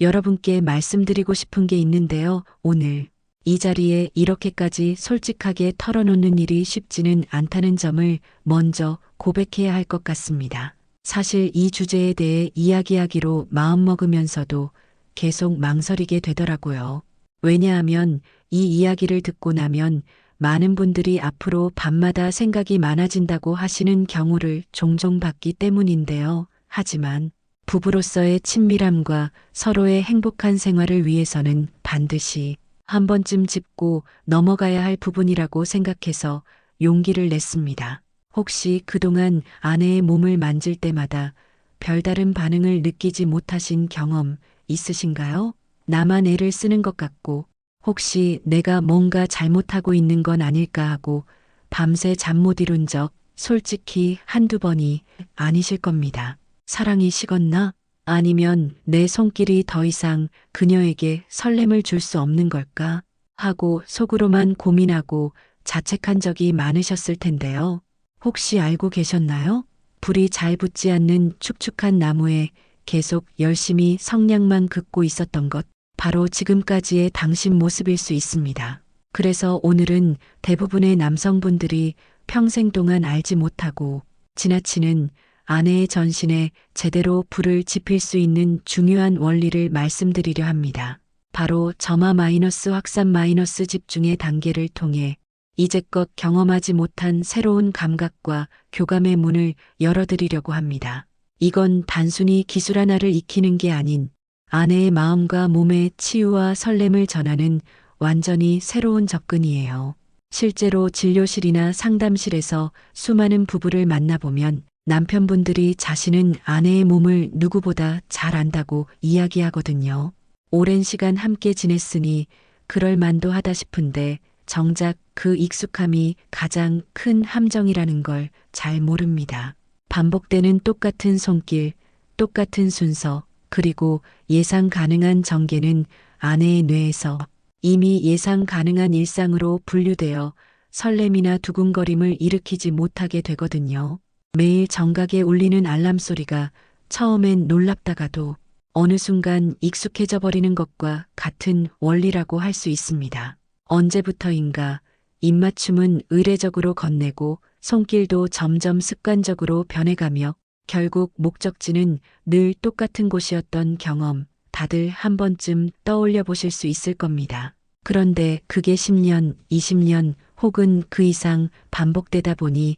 여러분께 말씀드리고 싶은 게 있는데요. 오늘 이 자리에 이렇게까지 솔직하게 털어놓는 일이 쉽지는 않다는 점을 먼저 고백해야 할 것 같습니다. 사실 이 주제에 대해 이야기하기로 마음먹으면서도 계속 망설이게 되더라고요. 왜냐하면 이 이야기를 듣고 나면 많은 분들이 앞으로 밤마다 생각이 많아진다고 하시는 경우를 종종 봤기 때문인데요. 하지만 부부로서의 친밀함과 서로의 행복한 생활을 위해서는 반드시 한 번쯤 짚고 넘어가야 할 부분이라고 생각해서 용기를 냈습니다. 혹시 그동안 아내의 몸을 만질 때마다 별다른 반응을 느끼지 못하신 경험 있으신가요? 나만 애를 쓰는 것 같고 혹시 내가 뭔가 잘못하고 있는 건 아닐까 하고 밤새 잠 못 이룬 적 솔직히 한두 번이 아니실 겁니다. 사랑이 식었나? 아니면 내 손길이 더 이상 그녀에게 설렘을 줄 수 없는 걸까? 하고 속으로만 고민하고 자책한 적이 많으셨을 텐데요. 혹시 알고 계셨나요? 불이 잘 붙지 않는 축축한 나무에 계속 열심히 성냥만 긋고 있었던 것, 바로 지금까지의 당신 모습일 수 있습니다. 그래서 오늘은 대부분의 남성분들이 평생 동안 알지 못하고 지나치는 아내의 전신에 제대로 불을 지필 수 있는 중요한 원리를 말씀드리려 합니다. 바로 점화 마이너스 확산 마이너스 집중의 단계를 통해 이제껏 경험하지 못한 새로운 감각과 교감의 문을 열어드리려고 합니다. 이건 단순히 기술 하나를 익히는 게 아닌 아내의 마음과 몸의 치유와 설렘을 전하는 완전히 새로운 접근이에요. 실제로 진료실이나 상담실에서 수많은 부부를 만나보면 남편분들이 자신은 아내의 몸을 누구보다 잘 안다고 이야기하거든요. 오랜 시간 함께 지냈으니 그럴 만도 하다 싶은데 정작 그 익숙함이 가장 큰 함정이라는 걸 잘 모릅니다. 반복되는 똑같은 손길, 똑같은 순서, 그리고 예상 가능한 전개는 아내의 뇌에서 이미 예상 가능한 일상으로 분류되어 설렘이나 두근거림을 일으키지 못하게 되거든요. 매일 정각에 울리는 알람 소리가 처음엔 놀랍다가도 어느 순간 익숙해져 버리는 것과 같은 원리라고 할 수 있습니다. 언제부터인가 입맞춤은 의례적으로 건네고 손길도 점점 습관적으로 변해가며 결국 목적지는 늘 똑같은 곳이었던 경험 다들 한 번쯤 떠올려 보실 수 있을 겁니다. 그런데 그게 10년, 20년 혹은 그 이상 반복되다 보니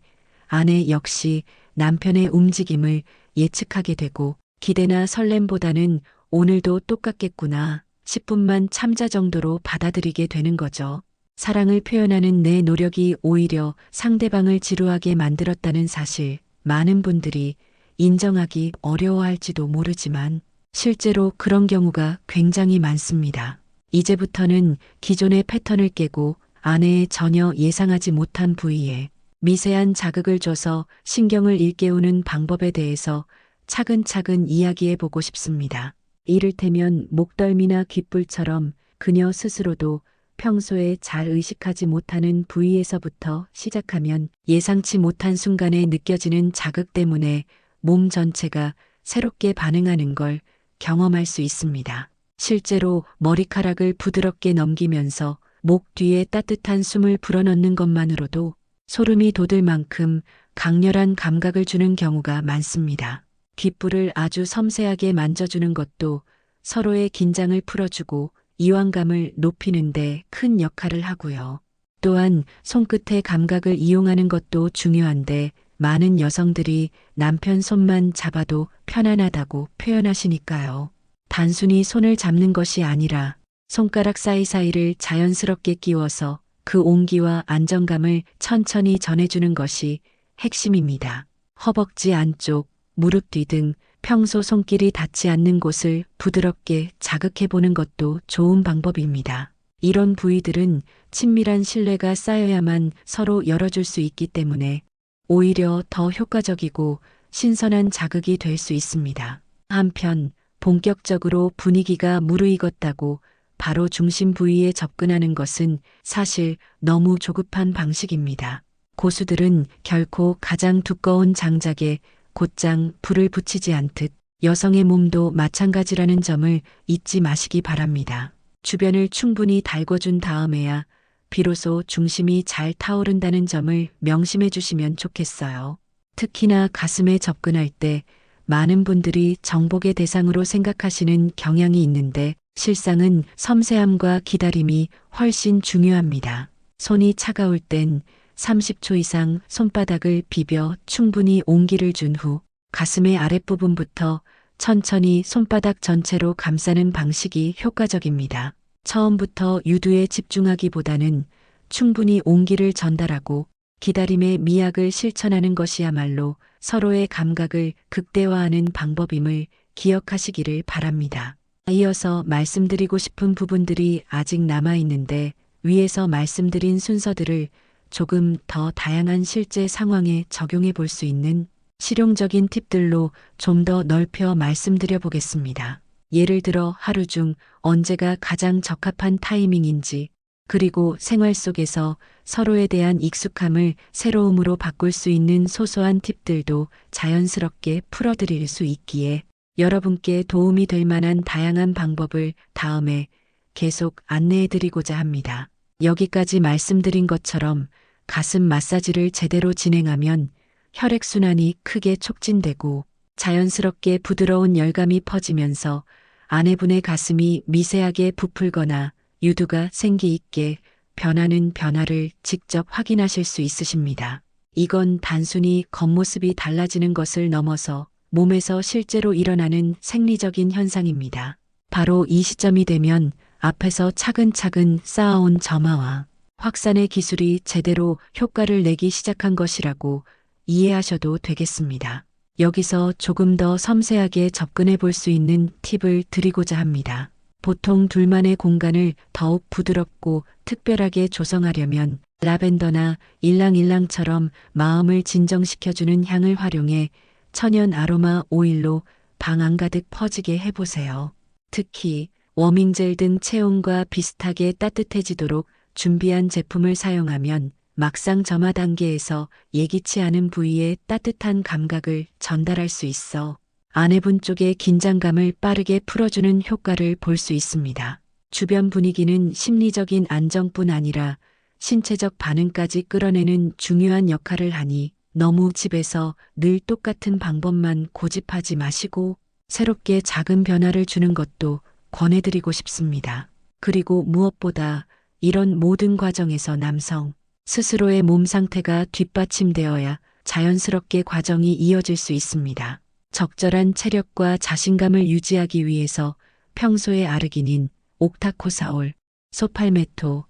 아내 역시 남편의 움직임을 예측하게 되고 기대나 설렘보다는 오늘도 똑같겠구나 10분만 참자 정도로 받아들이게 되는 거죠. 사랑을 표현하는 내 노력이 오히려 상대방을 지루하게 만들었다는 사실 많은 분들이 인정하기 어려워할지도 모르지만 실제로 그런 경우가 굉장히 많습니다. 이제부터는 기존의 패턴을 깨고 아내의 전혀 예상하지 못한 부위에 미세한 자극을 줘서 신경을 일깨우는 방법에 대해서 차근차근 이야기해 보고 싶습니다. 이를테면 목덜미나 귓불처럼 그녀 스스로도 평소에 잘 의식하지 못하는 부위에서부터 시작하면 예상치 못한 순간에 느껴지는 자극 때문에 몸 전체가 새롭게 반응하는 걸 경험할 수 있습니다. 실제로 머리카락을 부드럽게 넘기면서 목 뒤에 따뜻한 숨을 불어넣는 것만으로도 소름이 돋을 만큼 강렬한 감각을 주는 경우가 많습니다. 귓불을 아주 섬세하게 만져주는 것도 서로의 긴장을 풀어주고 이완감을 높이는데 큰 역할을 하고요. 또한 손끝의 감각을 이용하는 것도 중요한데 많은 여성들이 남편 손만 잡아도 편안하다고 표현하시니까요. 단순히 손을 잡는 것이 아니라 손가락 사이사이를 자연스럽게 끼워서 그 온기와 안정감을 천천히 전해주는 것이 핵심입니다. 허벅지 안쪽, 무릎 뒤 등 평소 손길이 닿지 않는 곳을 부드럽게 자극해 보는 것도 좋은 방법입니다. 이런 부위들은 친밀한 신뢰가 쌓여야만 서로 열어줄 수 있기 때문에 오히려 더 효과적이고 신선한 자극이 될 수 있습니다. 한편 본격적으로 분위기가 무르익었다고 바로 중심 부위에 접근하는 것은 사실 너무 조급한 방식입니다. 고수들은 결코 가장 두꺼운 장작에 곧장 불을 붙이지 않듯 여성의 몸도 마찬가지라는 점을 잊지 마시기 바랍니다. 주변을 충분히 달궈준 다음에야 비로소 중심이 잘 타오른다는 점을 명심해 주시면 좋겠어요. 특히나 가슴에 접근할 때 많은 분들이 정복의 대상으로 생각하시는 경향이 있는데 실상은 섬세함과 기다림이 훨씬 중요합니다. 손이 차가울 땐 30초 이상 손바닥을 비벼 충분히 온기를 준 후 가슴의 아랫부분부터 천천히 손바닥 전체로 감싸는 방식이 효과적입니다. 처음부터 유두에 집중하기보다는 충분히 온기를 전달하고 기다림의 미학을 실천하는 것이야말로 서로의 감각을 극대화하는 방법임을 기억하시기를 바랍니다. 이어서 말씀드리고 싶은 부분들이 아직 남아 있는데 위에서 말씀드린 순서들을 조금 더 다양한 실제 상황에 적용해 볼 수 있는 실용적인 팁들로 좀 더 넓혀 말씀드려 보겠습니다. 예를 들어 하루 중 언제가 가장 적합한 타이밍인지, 그리고 생활 속에서 서로에 대한 익숙함을 새로움으로 바꿀 수 있는 소소한 팁들도 자연스럽게 풀어드릴 수 있기에 여러분께 도움이 될 만한 다양한 방법을 다음에 계속 안내해 드리고자 합니다. 여기까지 말씀드린 것처럼 가슴 마사지를 제대로 진행하면 혈액순환이 크게 촉진되고 자연스럽게 부드러운 열감이 퍼지면서 아내분의 가슴이 미세하게 부풀거나 유두가 생기 있게 변하는 변화를 직접 확인하실 수 있으십니다. 이건 단순히 겉모습이 달라지는 것을 넘어서 몸에서 실제로 일어나는 생리적인 현상입니다. 바로 이 시점이 되면 앞에서 차근차근 쌓아온 점화와 확산의 기술이 제대로 효과를 내기 시작한 것이라고 이해하셔도 되겠습니다. 여기서 조금 더 섬세하게 접근해 볼 수 있는 팁을 드리고자 합니다. 보통 둘만의 공간을 더욱 부드럽고 특별하게 조성하려면 라벤더나 일랑일랑처럼 마음을 진정시켜주는 향을 활용해 천연 아로마 오일로 방 안 가득 퍼지게 해보세요. 특히 워밍젤 등 체온과 비슷하게 따뜻해지도록 준비한 제품을 사용하면 막상 점화 단계에서 예기치 않은 부위에 따뜻한 감각을 전달할 수 있어 아내분 쪽의 긴장감을 빠르게 풀어주는 효과를 볼 수 있습니다. 주변 분위기는 심리적인 안정뿐 아니라 신체적 반응까지 끌어내는 중요한 역할을 하니 너무 집에서 늘 똑같은 방법만 고집하지 마시고 새롭게 작은 변화를 주는 것도 권해드리고 싶습니다. 그리고 무엇보다 이런 모든 과정에서 남성 스스로의 몸 상태가 뒷받침되어야 자연스럽게 과정이 이어질 수 있습니다. 적절한 체력과 자신감을 유지하기 위해서 평소의 아르기닌, 옥타코사올, 소팔메토,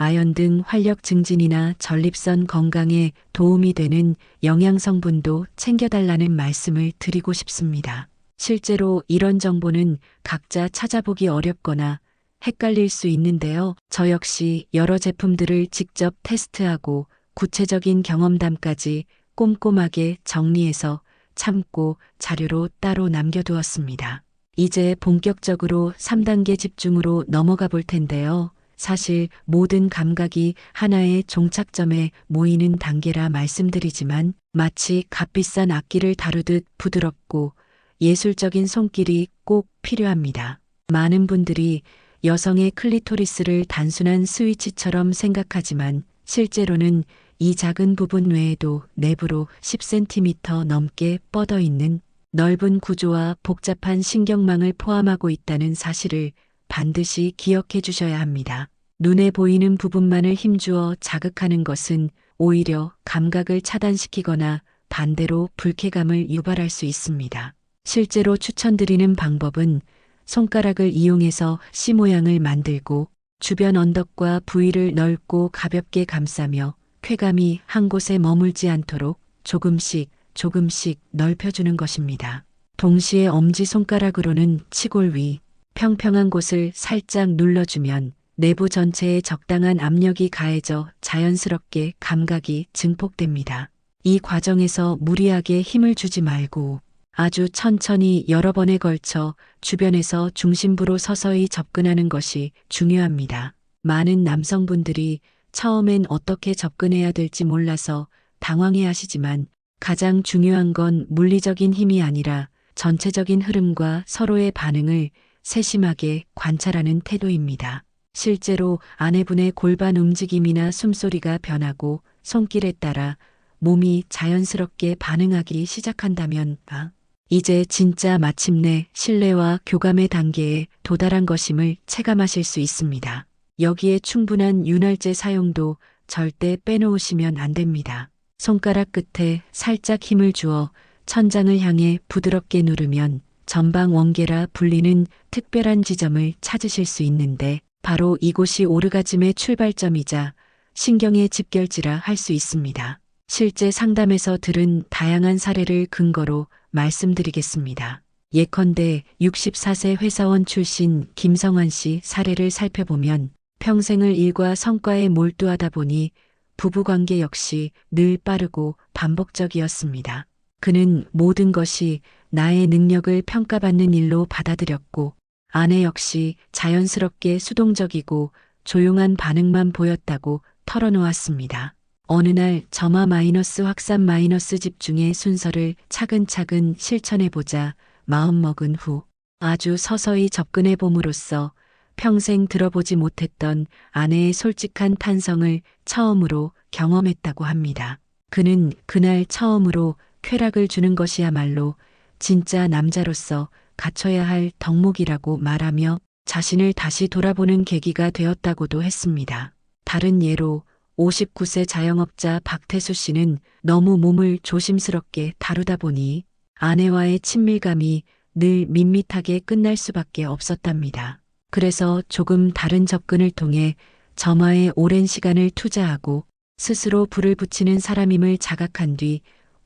아연 등 활력 증진이나 전립선 건강에 도움이 되는 영양 성분도 챙겨달라는 말씀을 드리고 싶습니다. 실제로 이런 정보는 각자 찾아보기 어렵거나 헷갈릴 수 있는데요. 저 역시 여러 제품들을 직접 테스트하고 구체적인 경험담까지 꼼꼼하게 정리해서 참고 자료로 따로 남겨두었습니다. 이제 본격적으로 3단계 집중으로 넘어가 볼 텐데요. 사실 모든 감각이 하나의 종착점에 모이는 단계라 말씀드리지만 마치 값비싼 악기를 다루듯 부드럽고 예술적인 손길이 꼭 필요합니다. 많은 분들이 여성의 클리토리스를 단순한 스위치처럼 생각하지만 실제로는 이 작은 부분 외에도 내부로 10cm 넘게 뻗어 있는 넓은 구조와 복잡한 신경망을 포함하고 있다는 사실을 반드시 기억해 주셔야 합니다. 눈에 보이는 부분만을 힘주어 자극하는 것은 오히려 감각을 차단시키거나 반대로 불쾌감을 유발할 수 있습니다. 실제로 추천드리는 방법은 손가락을 이용해서 C 모양을 만들고 주변 언덕과 부위를 넓고 가볍게 감싸며 쾌감이 한 곳에 머물지 않도록 조금씩 조금씩 넓혀주는 것입니다. 동시에 엄지 손가락으로는 치골 위, 평평한 곳을 살짝 눌러주면 내부 전체에 적당한 압력이 가해져 자연스럽게 감각이 증폭됩니다. 이 과정에서 무리하게 힘을 주지 말고 아주 천천히 여러 번에 걸쳐 주변에서 중심부로 서서히 접근하는 것이 중요합니다. 많은 남성분들이 처음엔 어떻게 접근해야 될지 몰라서 당황해 하시지만 가장 중요한 건 물리적인 힘이 아니라 전체적인 흐름과 서로의 반응을 세심하게 관찰하는 태도입니다. 실제로 아내분의 골반 움직임이나 숨소리가 변하고 손길에 따라 몸이 자연스럽게 반응하기 시작한다면, 아, 이제 진짜 마침내 신뢰와 교감의 단계에 도달한 것임을 체감하실 수 있습니다. 여기에 충분한 윤활제 사용도 절대 빼놓으시면 안 됩니다. 손가락 끝에 살짝 힘을 주어 천장을 향해 부드럽게 누르면 전방 원계라 불리는 특별한 지점을 찾으실 수 있는데 바로 이곳이 오르가즘의 출발점이자 신경의 집결지라 할 수 있습니다. 실제 상담에서 들은 다양한 사례를 근거로 말씀드리겠습니다. 예컨대 64세 회사원 출신 김성환 씨 사례를 살펴보면 평생을 일과 성과에 몰두하다 보니 부부관계 역시 늘 빠르고 반복적이었습니다. 그는 모든 것이 나의 능력을 평가받는 일로 받아들였고 아내 역시 자연스럽게 수동적이고 조용한 반응만 보였다고 털어놓았습니다. 어느 날 점화 마이너스 확산 마이너스 집중의 순서를 차근차근 실천해보자 마음먹은 후 아주 서서히 접근해 봄으로써 평생 들어보지 못했던 아내의 솔직한 탄성을 처음으로 경험했다고 합니다. 그는 그날 처음으로 쾌락을 주는 것이야말로 진짜 남자로서 갖춰야 할 덕목이라고 말하며 자신을 다시 돌아보는 계기가 되었다고도 했습니다. 다른 예로 59세 자영업자 박태수 씨는 너무 몸을 조심스럽게 다루다 보니 아내와의 친밀감이 늘 밋밋하게 끝날 수밖에 없었답니다. 그래서 조금 다른 접근을 통해 점화에 오랜 시간을 투자하고 스스로 불을 붙이는 사람임을 자각한 뒤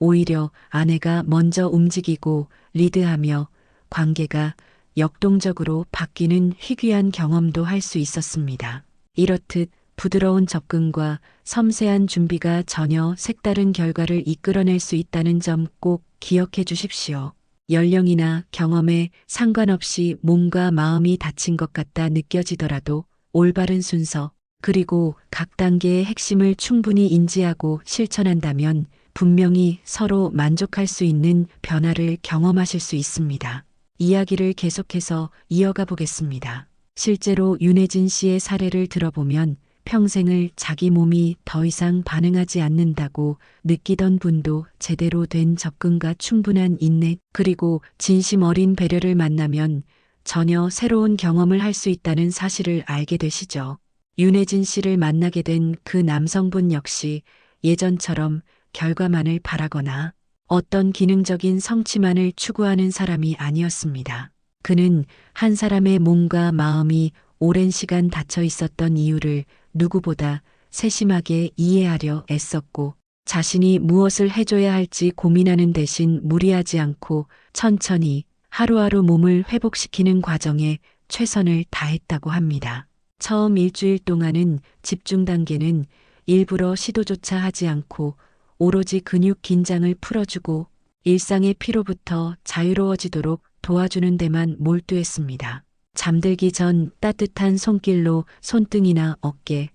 오히려 아내가 먼저 움직이고 리드하며 관계가 역동적으로 바뀌는 희귀한 경험도 할 수 있었습니다. 이렇듯 부드러운 접근과 섬세한 준비가 전혀 색다른 결과를 이끌어낼 수 있다는 점 꼭 기억해 주십시오. 연령이나 경험에 상관없이 몸과 마음이 다친 것 같다 느껴지더라도 올바른 순서, 그리고 각 단계의 핵심을 충분히 인지하고 실천한다면 분명히 서로 만족할 수 있는 변화를 경험하실 수 있습니다. 이야기를 계속해서 이어가 보겠습니다. 실제로 윤혜진 씨의 사례를 들어보면 평생을 자기 몸이 더 이상 반응하지 않는다고 느끼던 분도 제대로 된 접근과 충분한 인내 그리고 진심 어린 배려를 만나면 전혀 새로운 경험을 할 수 있다는 사실을 알게 되시죠. 윤혜진 씨를 만나게 된 그 남성분 역시 예전처럼 결과만을 바라거나 어떤 기능적인 성취만을 추구하는 사람이 아니었습니다. 그는 한 사람의 몸과 마음이 오랜 시간 닫혀 있었던 이유를 누구보다 세심하게 이해하려 애썼고 자신이 무엇을 해줘야 할지 고민하는 대신 무리하지 않고 천천히 하루하루 몸을 회복시키는 과정에 최선을 다했다고 합니다. 처음 일주일 동안은 집중 단계는 일부러 시도조차 하지 않고 오로지 근육 긴장을 풀어주고 일상의 피로부터 자유로워지도록 도와주는 데만 몰두했습니다. 잠들기 전 따뜻한 손길로 손등이나 어깨,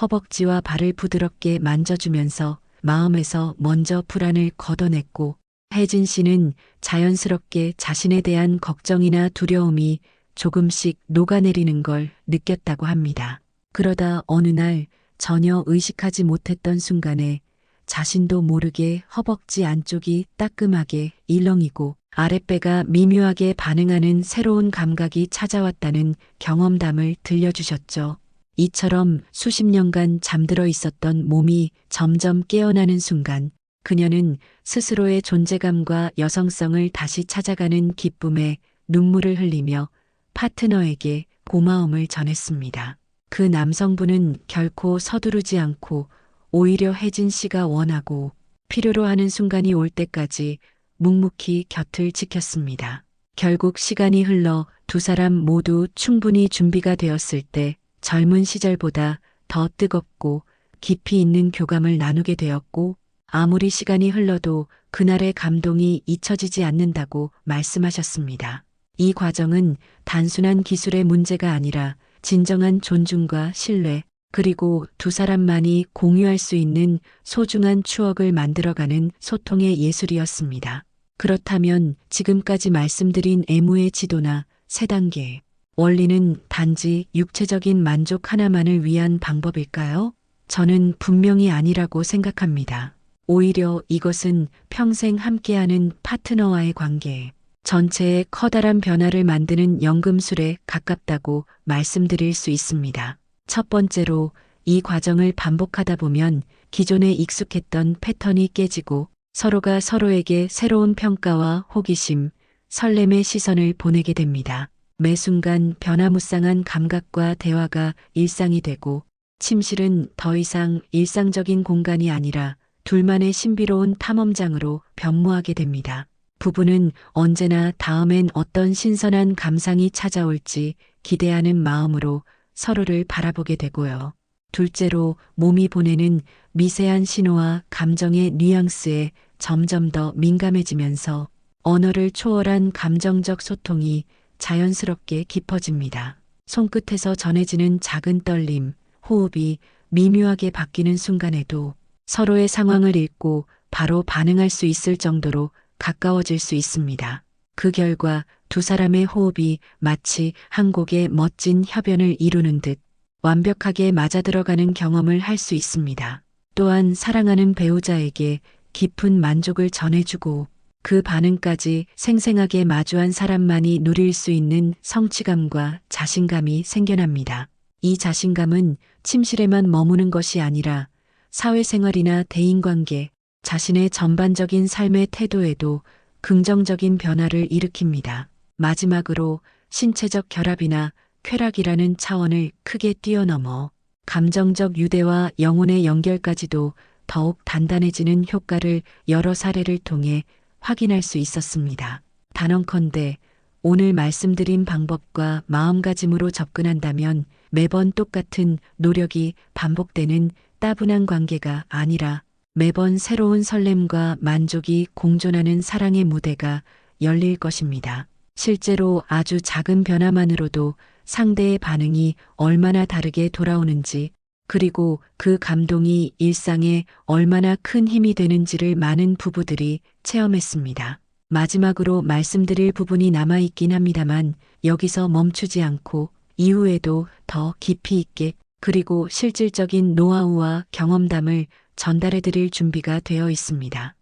허벅지와 발을 부드럽게 만져주면서 마음에서 먼저 불안을 걷어냈고 혜진 씨는 자연스럽게 자신에 대한 걱정이나 두려움이 조금씩 녹아내리는 걸 느꼈다고 합니다. 그러다 어느 날 전혀 의식하지 못했던 순간에 자신도 모르게 허벅지 안쪽이 따끔하게 일렁이고 아랫배가 미묘하게 반응하는 새로운 감각이 찾아왔다는 경험담을 들려주셨죠. 이처럼 수십 년간 잠들어 있었던 몸이 점점 깨어나는 순간 그녀는 스스로의 존재감과 여성성을 다시 찾아가는 기쁨에 눈물을 흘리며 파트너에게 고마움을 전했습니다. 그 남성분은 결코 서두르지 않고 오히려 혜진 씨가 원하고 필요로 하는 순간이 올 때까지 묵묵히 곁을 지켰습니다. 결국 시간이 흘러 두 사람 모두 충분히 준비가 되었을 때 젊은 시절보다 더 뜨겁고 깊이 있는 교감을 나누게 되었고 아무리 시간이 흘러도 그날의 감동이 잊혀지지 않는다고 말씀하셨습니다. 이 과정은 단순한 기술의 문제가 아니라 진정한 존중과 신뢰, 그리고 두 사람만이 공유할 수 있는 소중한 추억을 만들어가는 소통의 예술이었습니다. 그렇다면 지금까지 말씀드린 애무의 지도나 세 단계, 원리는 단지 육체적인 만족 하나만을 위한 방법일까요? 저는 분명히 아니라고 생각합니다. 오히려 이것은 평생 함께하는 파트너와의 관계, 전체의 커다란 변화를 만드는 연금술에 가깝다고 말씀드릴 수 있습니다. 첫 번째로 이 과정을 반복하다 보면 기존에 익숙했던 패턴이 깨지고 서로가 서로에게 새로운 평가와 호기심, 설렘의 시선을 보내게 됩니다. 매 순간 변화무쌍한 감각과 대화가 일상이 되고 침실은 더 이상 일상적인 공간이 아니라 둘만의 신비로운 탐험장으로 변모하게 됩니다. 부부는 언제나 다음엔 어떤 신선한 감상이 찾아올지 기대하는 마음으로 서로를 바라보게 되고요. 둘째로 몸이 보내는 미세한 신호와 감정의 뉘앙스에 점점 더 민감해지면서 언어를 초월한 감정적 소통이 자연스럽게 깊어집니다. 손끝에서 전해지는 작은 떨림, 호흡이 미묘하게 바뀌는 순간에도 서로의 상황을 읽고 바로 반응할 수 있을 정도로 가까워질 수 있습니다. 그 결과 두 사람의 호흡이 마치 한 곡의 멋진 협연을 이루는 듯 완벽하게 맞아 들어가는 경험을 할 수 있습니다. 또한 사랑하는 배우자에게 깊은 만족을 전해주고 그 반응까지 생생하게 마주한 사람만이 누릴 수 있는 성취감과 자신감이 생겨납니다. 이 자신감은 침실에만 머무는 것이 아니라 사회생활이나 대인관계, 자신의 전반적인 삶의 태도에도 긍정적인 변화를 일으킵니다. 마지막으로 신체적 결합이나 쾌락이라는 차원을 크게 뛰어넘어 감정적 유대와 영혼의 연결까지도 더욱 단단해지는 효과를 여러 사례를 통해 확인할 수 있었습니다. 단언컨대 오늘 말씀드린 방법과 마음가짐으로 접근한다면 매번 똑같은 노력이 반복되는 따분한 관계가 아니라 매번 새로운 설렘과 만족이 공존하는 사랑의 무대가 열릴 것입니다. 실제로 아주 작은 변화만으로도 상대의 반응이 얼마나 다르게 돌아오는지 그리고 그 감동이 일상에 얼마나 큰 힘이 되는지를 많은 부부들이 체험했습니다. 마지막으로 말씀드릴 부분이 남아있긴 합니다만 여기서 멈추지 않고 이후에도 더 깊이 있게 그리고 실질적인 노하우와 경험담을 전달해 드릴 준비가 되어 있습니다.